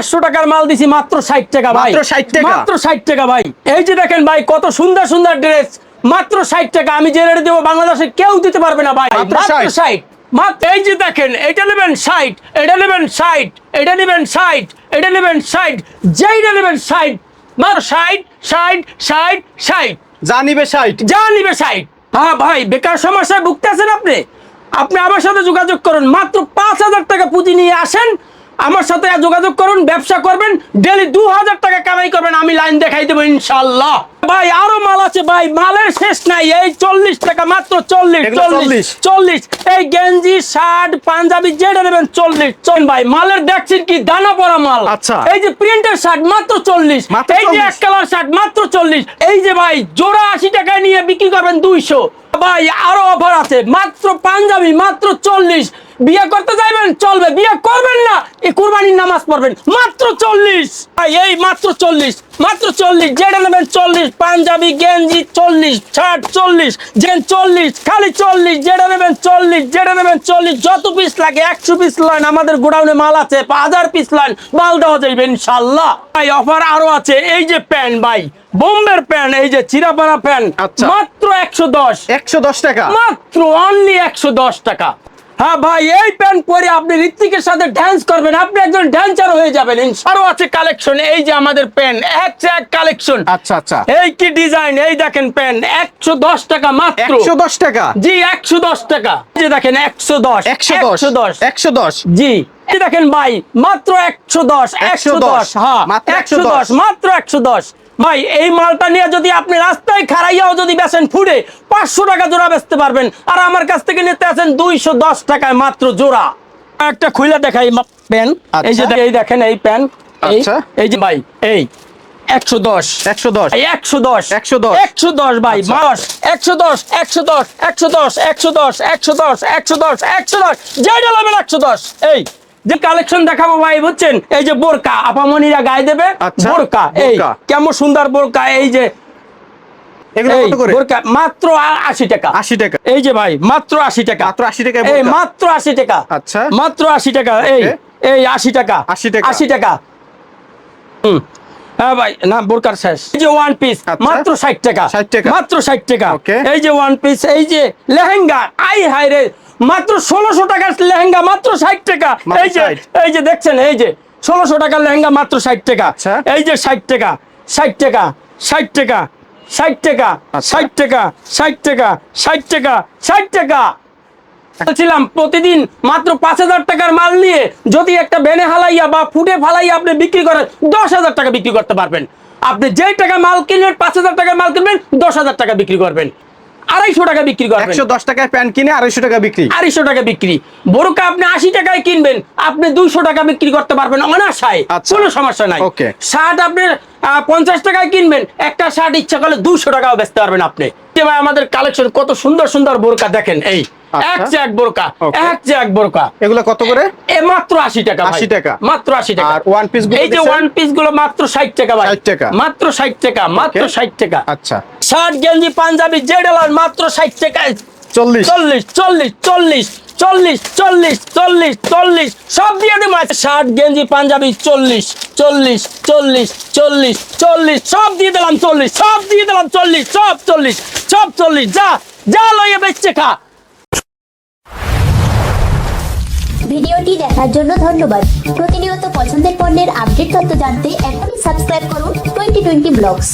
পাঁচশো টাকার মাল দিছি মাত্র ষাট টাকা ভাই। মাত্র 60 টাকা? মাত্র ষাট টাকা ভাই। এই যে দেখেন ভাই কত সুন্দর সুন্দর ড্রেস মাত্র ষাট টাকা আমি যে রেটে দেবো বাংলাদেশে কেউ দিতে পারবে না ভাই। মাত্র মাত্র 60 ষাট। মাত্র এই যে দেখেন এটা নেবেন ষাট এটা নেবেন ষাট এটা নেবেন ষাট এটা নেবেন ষাট যেইটা নেবেন ষাট মাত্র ষাট ষাট ষাট ষাট। যা নিবে ষাট। যা নিবে সাইড হ্যাঁ ভাই বেকার সমস্যায় ভুগতেছেন আপনি? আপনি আমার সাথে যোগাযোগ করুন মাত্র পাঁচ হাজার টাকা পুঁজি নিয়ে আসেন আমার সাথে যোগাযোগ করুন, ব্যবসা করবেন ডেলি দু হাজার টাকা কামাই করবেন, আমি লাইন দেখাই দেবো ইনশাল্লাহ ভাই আরও মাল আছে ভাই মালের শেষ নাই এই চল্লিশ টাকা মাত্র চল্লিশ চল্লিশ চল্লিশ। এই গেঞ্জি শার্ট পাঞ্জাবি যেটা নেবেন চল্লিশ। চল ভাই মালের দেখছেন কি দানা পড়া মাল। আচ্ছা। এই যে প্রিন্টের শার্ট মাত্র চল্লিশ এই যে এক কালার শার্ট মাত্র চল্লিশ এই যে ভাই জোড়া আশি টাকায় নিয়ে বিক্রি করবেন দুইশো। ভাই আরও অফার আছে মাত্র পাঞ্জাবি মাত্র চল্লিশ। বিয়ে করতে যাইবেন চলবে। বিয়ে করবেন না এই কুরবানির নামাজ পড়বেন মাত্র চল্লিশ। ভাই এই মাত্র চল্লিশ। মাত্র চল্লিশ যেটা নেবেন চল্লিশ পাঞ্জাবি গেঞ্জি চল্লিশ শার্ট চল্লিশ জেন চল্লিশ খালি চল্লিশ যেটা নেবেন চল্লিশ যেটা নেবেন চল্লিশ যত পিস লাগে একশো পিস লাইন আমাদের গোডাউনে মাল আছে হাজার পিস লাইন মাল দেওয়া যাইবে ইনশাল্লাহ ভাই অফার আরও আছে এই যে প্যান্ট ভাই বোম্বের প্যান্ট এই যে চিরাপাড়া প্যান্ট আচ্ছা। মাত্র একশো দশ। একশো দশ টাকা। মাত্র অনলি একশো দশ টাকা। হ্যাঁ ভাই এই প্যান্ট পরে আপনি ঋত্বিকের সাথে ড্যান্স করবেন আপনি একজন ড্যান্সার হয়ে যাবেন আরও আছে কালেকশন এই যে আমাদের প্যান্ট এক এক কালেকশন আচ্ছা আচ্ছা। এই কি ডিজাইন এই দেখেন প্যান্ট একশো দশ টাকা মাত্র। একশো দশ টাকা? জি একশো দশ টাকা। এই যে দেখেন একশো দশ একশো দশ দশ। একশো দশ। জি এই দেখেন ভাই মাত্র একশো দশ একশো দশ 110 হ্যাঁ একশো দশ। মাত্র একশো দশ। ভাই এই মালটা নিয়ে যদি আপনি রাস্তায় খারাইয়াও যদি বেচেন ফুডে পাঁচশো টাকা জোড়া বেচতে পারবেন। আর আমার কাছ থেকে নিতে আছেন দুইশো দশ টাকায় মাত্র জোড়া। একটা খুলে দেখাই প্যান। এই যে আচ্ছা। এই দেখেন এই প্যান। এই আচ্ছা। যে ভাই এই। একশো দশ। একশো দশ। একশো দশ। 110 একশো দশ ভাই আচ্ছা। দশ একশো দশ একশো দশ একশো দশ একশো দশ একশো দশ একশো দশ একশো দশ। যেটা নেবেন একশো দশ। এই। যে কালেকশন দেখাবো ভাই বুঝছেন? এই যে বোরকা আপামনিরা গায়ে দেবে আচ্ছা, বোরকা। এই কেমন সুন্দর বোরকা এই যে মাত্র আশি টাকা। আশি টাকা। এই যে ভাই মাত্র আশি টাকা। মাত্র 80 টাকায় এই মাত্র আশি টাকা। আচ্ছা। মাত্র আশি টাকা এই এই আশি টাকা। 80 টাকা। আশি টাকা। হুম। হ্যাঁ ভাই না বোরকার শেষ। এই যে ওয়ান পিস আচ্ছা। মাত্র ষাট টাকা। 60 টাকা। মাত্র ষাট টাকা. এই যে ওয়ান পিস এই যে লেহেঙ্গা। আই হাই রে মাত্র ষোলোশো টাকার লেহেঙ্গা মাত্র ষাট টাকা। এই যে এই যে দেখছেন এই যে ষোলোশো টাকার লেহেঙ্গা মাত্র ষাট টাকা। আচ্ছা। এই যে ষাট টাকা ষাট টাকা ষাট টাকা ষাট টাকা আচ্ছা। ষাট টাকা ষাট টাকা ষাট টাকা ষাট টাকা। বলছিলাম প্রতিদিন মাত্র পাঁচ হাজার টাকার মাল নিয়ে যদি একটা বেনে হালাইয়া বা ফুটে ফালাইয়া আপনি বিক্রি করেন দশ হাজার টাকা বিক্রি করতে পারবেন। আপনি যেই টাকা মাল কিনবেন পাঁচ হাজার টাকার মাল কিনবেন দশ হাজার টাকা বিক্রি করবেন। আড়াইশো টাকা বিক্রি করে একশো দশ টাকায় প্যান্ট কিনে আড়াইশো টাকা বিক্রি। আড়াইশো টাকা বিক্রি। বোরকা আপনি আশি টাকায় কিনবেন আপনি দুইশো টাকা বিক্রি করতে পারবেন অনাশায়। আচ্ছা। কোনো সমস্যা নাই. শার্ট আপনি আহ, পঞ্চাশ টাকায় কিনবেন। একটা শার্ট ইচ্ছা করলে দুশো টাকাও বেচতে পারবেন আপনি। ভাই আমাদের কালেকশন কত সুন্দর সুন্দর বোরকা দেখেন এই। আচ্ছা। এক Okay. এক বোরকা। এগুলো কত করে? এ মাত্র আশি টাকা ভাই। 80 টাকা। মাত্র আশি টাকা। আর one piece গুলো এই যে ওয়ান পিসগুলো মাত্র ষাট টাকা ভাই। 60 টাকা। মাত্র ষাট টাকা মাত্র Okay. ষাট টাকা। আচ্ছা। শার্ট গেঞ্জি পাঞ্জাবি মাত্র ষাট টাকায়। চল্লিশ। চল্লিশ চল্লিশ চল্লিশ। চল্লিশ চল্লিশ চল্লিশ চল্লিশ, সব দিয়ে দেবো। শার্ট গেঞ্জি, পাঞ্জাবি, চল্লিশ চল্লিশ চল্লিশ চল্লিশ চল্লিশ, সব দিয়ে দিলাম চল্লিশ, সব দিয়ে দিলাম চল্লিশ, সব চল্লিশ সব চল্লিশ, যা যা লইয়ে বেচছে খা। ভিডিওটি দেখার জন্য ধন্যবাদ। প্রতিনিয়ত পছন্দের পণ্যের আপডেট তথ্য জানতে এখনই সাবস্ক্রাইব করুন টোয়েন্টি টোয়েন্টি ব্লগস